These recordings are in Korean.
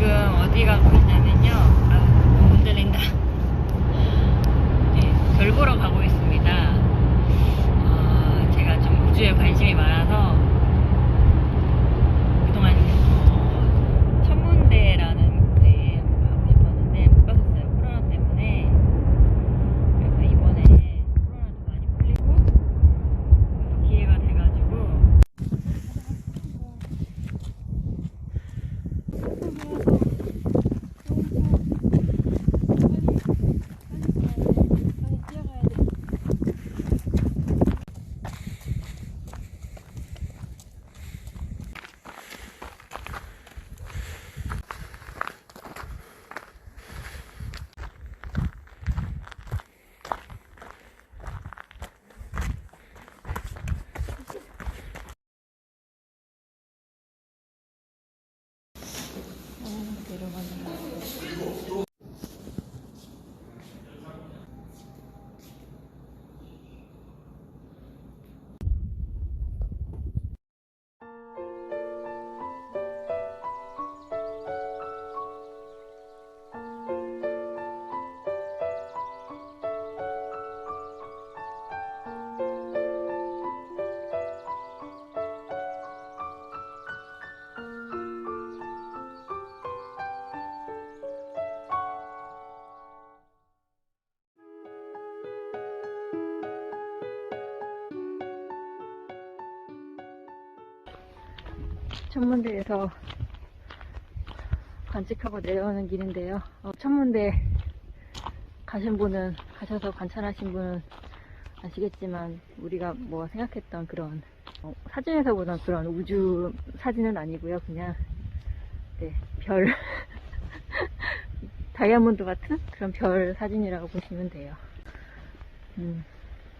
지금 어디 가고 있냐면요. 아, 너무 흔들린다. 네, 별 보러 가고 있습니다. 어, 제가 좀 우주에 관심이 많아서 てるまで。 천문대에서 관측하고 내려오는 길인데요. 어, 천문대 가신 분은 가셔서 관찰하신 분은 아시겠지만 우리가 뭐 생각했던 그런 어, 사진에서 보던 그런 우주 사진은 아니고요. 그냥 네, 별 다이아몬드 같은 그런 별 사진이라고 보시면 돼요. 음,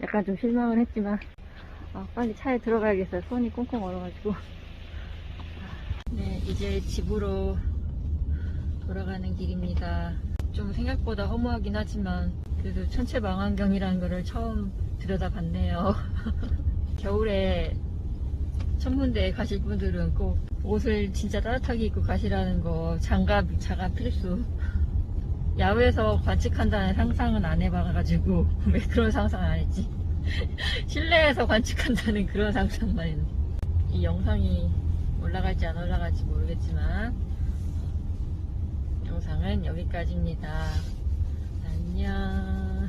약간 좀 실망을 했지만 아, 빨리 차에 들어가야겠어요. 손이 꽁꽁 얼어가지고. 네, 이제 집으로 돌아가는 길입니다. 좀 생각보다 허무하긴 하지만 그래도 천체망원경이라는 거를 처음 들여다봤네요. 겨울에 천문대에 가실 분들은 꼭 옷을 진짜 따뜻하게 입고 가시라는 거 장갑, 자가 필수. 야외에서 관측한다는 상상은 안 해봐가지고 왜 그런 상상 안 했지? 실내에서 관측한다는 그런 상상만 했네. 이 영상이 올라갈지 안 올라갈지 모르겠지만 영상은 여기까지입니다. 안녕.